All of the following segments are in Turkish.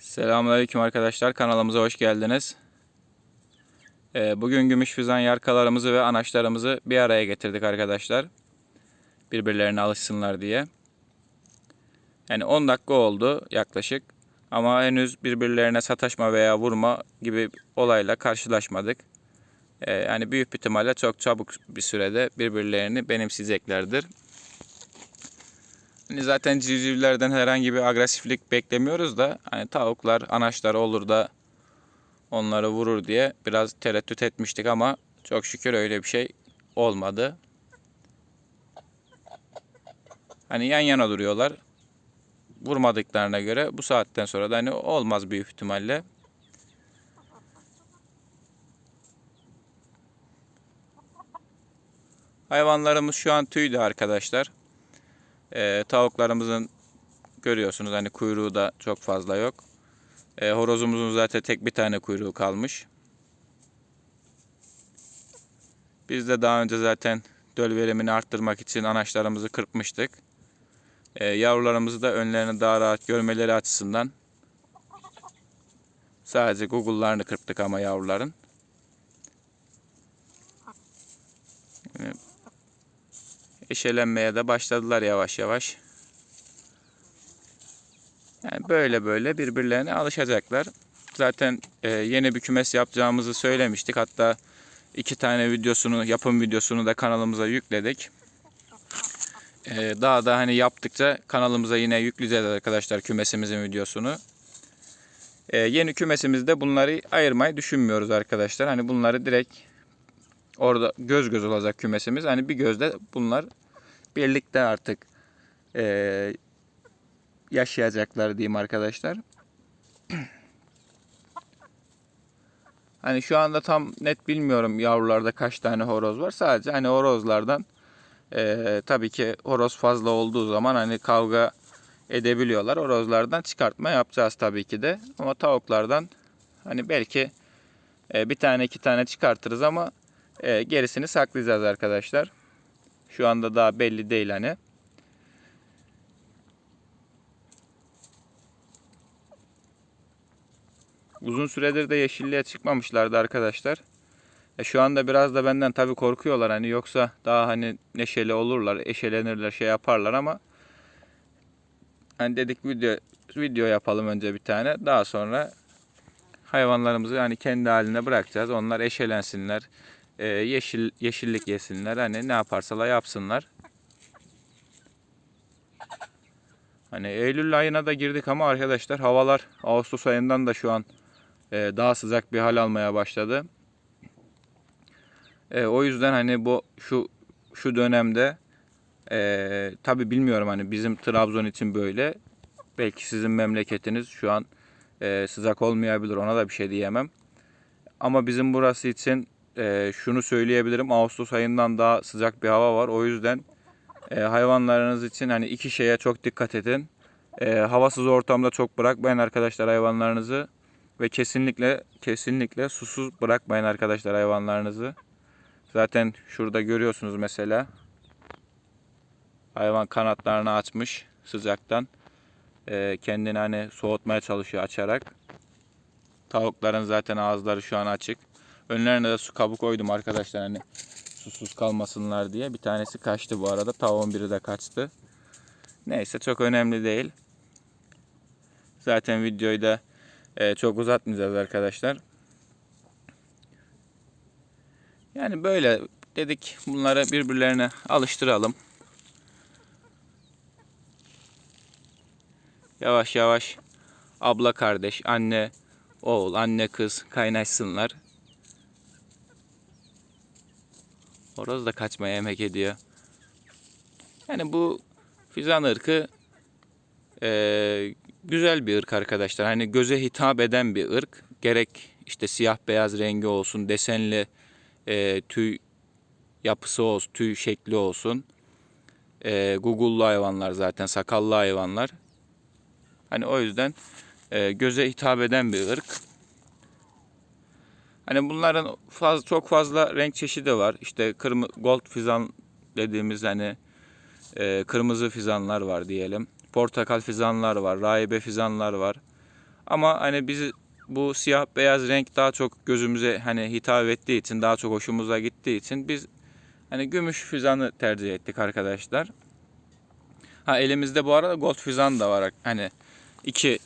Selamünaleyküm arkadaşlar. Kanalımıza hoş geldiniz. Ee, bugün gümüş füzen yarkalarımızı ve anaçlarımızı bir araya getirdik arkadaşlar. Birbirlerine alışsınlar diye. Yani 10 dakika oldu yaklaşık. Ama henüz birbirlerine sataşma veya vurma gibi olayla karşılaşmadık. Ee, yani büyük bir ihtimalle çok çabuk bir sürede birbirlerini benimseyeceklerdir. Hani zaten civcivlerden herhangi bir agresiflik beklemiyoruz da hani tavuklar, anaçlar olur da onları vurur diye biraz tereddüt etmiştik ama çok şükür öyle bir şey olmadı. Hani yan yana duruyorlar. Vurmadıklarına göre bu saatten sonra da hani olmaz büyük ihtimalle. Hayvanlarımız şu an tüydü arkadaşlar. Ee, tavuklarımızın görüyorsunuz hani kuyruğu da çok fazla yok. Ee, horozumuzun zaten tek bir tane kuyruğu kalmış. Biz de daha önce zaten döl verimini arttırmak için anaçlarımızı kırpmıştık. Ee, yavrularımızı da önlerini daha rahat görmeleri açısından sadece Google'larını kırptık ama yavruların. Eşelenmeye de başladılar yavaş yavaş. Yani böyle böyle birbirlerine alışacaklar. Zaten e, yeni bir kümes yapacağımızı söylemiştik. Hatta iki tane videosunu, yapım videosunu da kanalımıza yükledik. E, daha da hani yaptıkça kanalımıza yine yükleyeceğiz arkadaşlar kümesimizin videosunu. E, yeni kümesimizde bunları ayırmayı düşünmüyoruz arkadaşlar. Hani bunları direkt orada göz göz olacak kümesimiz. Hani bir gözde bunlar birlikte artık e, yaşayacaklar diyeyim arkadaşlar. Hani şu anda tam net bilmiyorum yavrularda kaç tane horoz var. Sadece hani horozlardan e, tabii ki horoz fazla olduğu zaman hani kavga edebiliyorlar. Horozlardan çıkartma yapacağız tabii ki de. Ama tavuklardan hani belki e, bir tane iki tane çıkartırız ama e, gerisini saklayacağız arkadaşlar. Şu anda daha belli değil hani. Uzun süredir de yeşilliğe çıkmamışlardı arkadaşlar. E şu anda biraz da benden tabii korkuyorlar hani yoksa daha hani neşeli olurlar, eşelenirler, şey yaparlar ama hani dedik video video yapalım önce bir tane. Daha sonra hayvanlarımızı hani kendi haline bırakacağız. Onlar eşelensinler. E, yeşil yeşillik yesinler. Hani ne yaparsalar yapsınlar. Hani Eylül ayına da girdik ama arkadaşlar havalar Ağustos ayından da şu an e, daha sıcak bir hal almaya başladı. E, o yüzden hani bu şu şu dönemde e, tabi bilmiyorum hani bizim Trabzon için böyle. Belki sizin memleketiniz şu an e, sıcak olmayabilir ona da bir şey diyemem. Ama bizim burası için e, şunu söyleyebilirim. Ağustos ayından daha sıcak bir hava var. O yüzden e, hayvanlarınız için hani iki şeye çok dikkat edin. E, havasız ortamda çok bırakmayın arkadaşlar hayvanlarınızı. Ve kesinlikle kesinlikle susuz bırakmayın arkadaşlar hayvanlarınızı. Zaten şurada görüyorsunuz mesela. Hayvan kanatlarını açmış sıcaktan. E, kendini hani soğutmaya çalışıyor açarak. Tavukların zaten ağızları şu an açık. Önlerine de su kabı koydum arkadaşlar hani susuz kalmasınlar diye. Bir tanesi kaçtı bu arada. Tavuğun biri de kaçtı. Neyse çok önemli değil. Zaten videoyu da e, çok uzatmayacağız arkadaşlar. Yani böyle dedik bunları birbirlerine alıştıralım. Yavaş yavaş abla kardeş, anne oğul, anne kız kaynaşsınlar. Horoz da kaçmaya emek ediyor. Yani bu fizan ırkı eee, güzel bir ırk arkadaşlar. Hani göze hitap eden bir ırk. Gerek işte siyah beyaz rengi olsun, desenli eee, tüy yapısı olsun, tüy şekli olsun. Eee Google'lu hayvanlar zaten, sakallı hayvanlar. Hani o yüzden eee, göze hitap eden bir ırk. Hani bunların faz, çok fazla renk çeşidi var. İşte kırmızı gold fizan dediğimiz hani e, kırmızı fizanlar var diyelim. Portakal fizanlar var, rahibe fizanlar var. Ama hani bizi bu siyah beyaz renk daha çok gözümüze hani hitap ettiği için daha çok hoşumuza gittiği için biz hani gümüş füzanı tercih ettik arkadaşlar. Ha elimizde bu arada gold füzan da var. Hani iki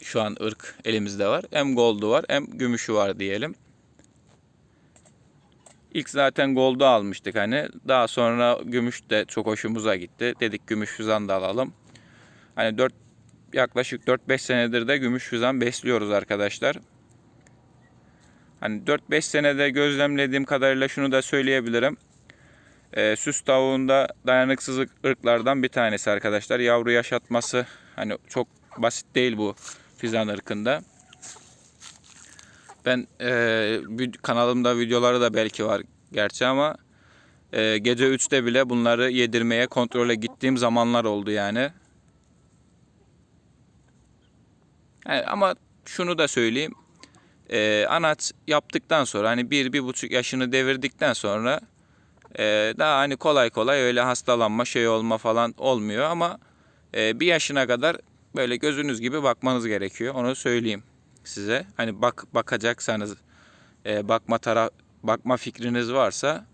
şu an ırk elimizde var. Hem gold'u var hem gümüşü var diyelim. İlk zaten gold'u almıştık hani. Daha sonra gümüş de çok hoşumuza gitti. Dedik gümüş füzan da alalım. Hani 4 yaklaşık 4-5 senedir de gümüş füzan besliyoruz arkadaşlar. Hani 4-5 senede gözlemlediğim kadarıyla şunu da söyleyebilirim. Ee, süs tavuğunda dayanıksızlık ırklardan bir tanesi arkadaşlar. Yavru yaşatması hani çok basit değil bu fizan ırkında. Ben e, kanalımda videoları da belki var gerçi ama e, gece 3'te bile bunları yedirmeye kontrole gittiğim zamanlar oldu yani. Yani ama şunu da söyleyeyim. E, anaç yaptıktan sonra hani bir, bir buçuk yaşını devirdikten sonra e, daha hani kolay kolay öyle hastalanma şey olma falan olmuyor ama e, bir yaşına kadar böyle gözünüz gibi bakmanız gerekiyor. Onu söyleyeyim size. Hani bak bakacaksanız e, bakma taraf bakma fikriniz varsa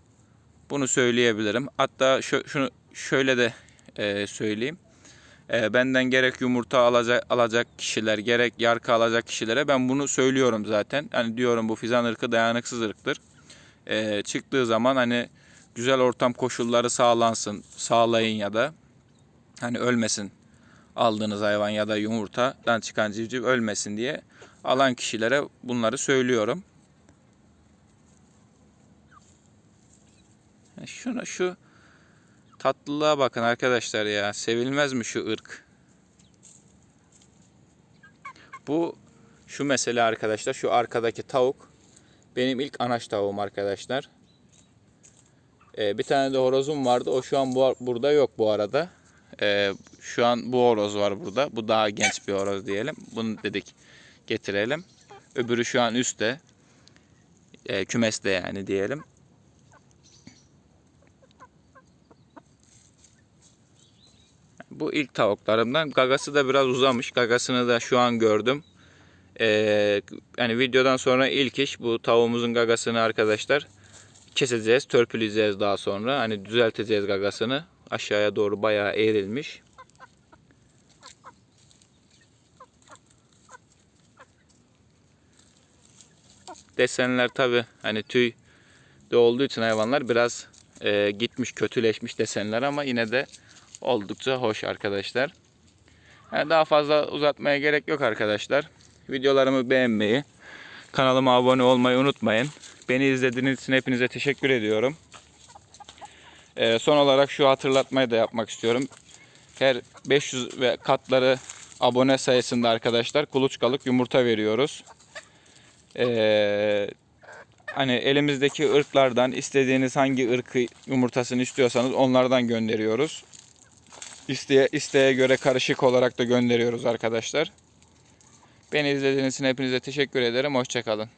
bunu söyleyebilirim. Hatta şu, şunu şöyle de e, söyleyeyim. E, benden gerek yumurta alacak alacak kişiler, gerek yarka alacak kişilere ben bunu söylüyorum zaten. Hani diyorum bu fizan ırkı dayanıksız ırktır. E, çıktığı zaman hani güzel ortam koşulları sağlansın, sağlayın ya da hani ölmesin aldığınız hayvan ya da yumurtadan çıkan civciv ölmesin diye alan kişilere bunları söylüyorum. Şuna şu tatlılığa bakın arkadaşlar ya. Sevilmez mi şu ırk? Bu şu mesele arkadaşlar. Şu arkadaki tavuk benim ilk anaç tavuğum arkadaşlar. Ee, bir tane de horozum vardı. O şu an bu, burada yok bu arada. Ee, şu an bu horoz var burada. Bu daha genç bir horoz diyelim. Bunu dedik getirelim. Öbürü şu an üstte. Ee, kümeste yani diyelim. Bu ilk tavuklarımdan. Gagası da biraz uzamış. Gagasını da şu an gördüm. Ee, yani videodan sonra ilk iş bu tavuğumuzun gagasını arkadaşlar keseceğiz, törpüleyeceğiz daha sonra. Hani düzelteceğiz gagasını. Aşağıya doğru bayağı eğrilmiş. Desenler tabi hani tüy de olduğu için hayvanlar biraz e, gitmiş, kötüleşmiş desenler ama yine de oldukça hoş arkadaşlar. Yani daha fazla uzatmaya gerek yok arkadaşlar. Videolarımı beğenmeyi, kanalıma abone olmayı unutmayın. Beni izlediğiniz için hepinize teşekkür ediyorum. Ee, son olarak şu hatırlatmayı da yapmak istiyorum. Her 500 ve katları abone sayısında arkadaşlar kuluçkalık yumurta veriyoruz. Ee, hani elimizdeki ırklardan istediğiniz hangi ırkı yumurtasını istiyorsanız onlardan gönderiyoruz. İsteğe, isteğe göre karışık olarak da gönderiyoruz arkadaşlar. Beni izlediğiniz için hepinize teşekkür ederim. Hoşçakalın.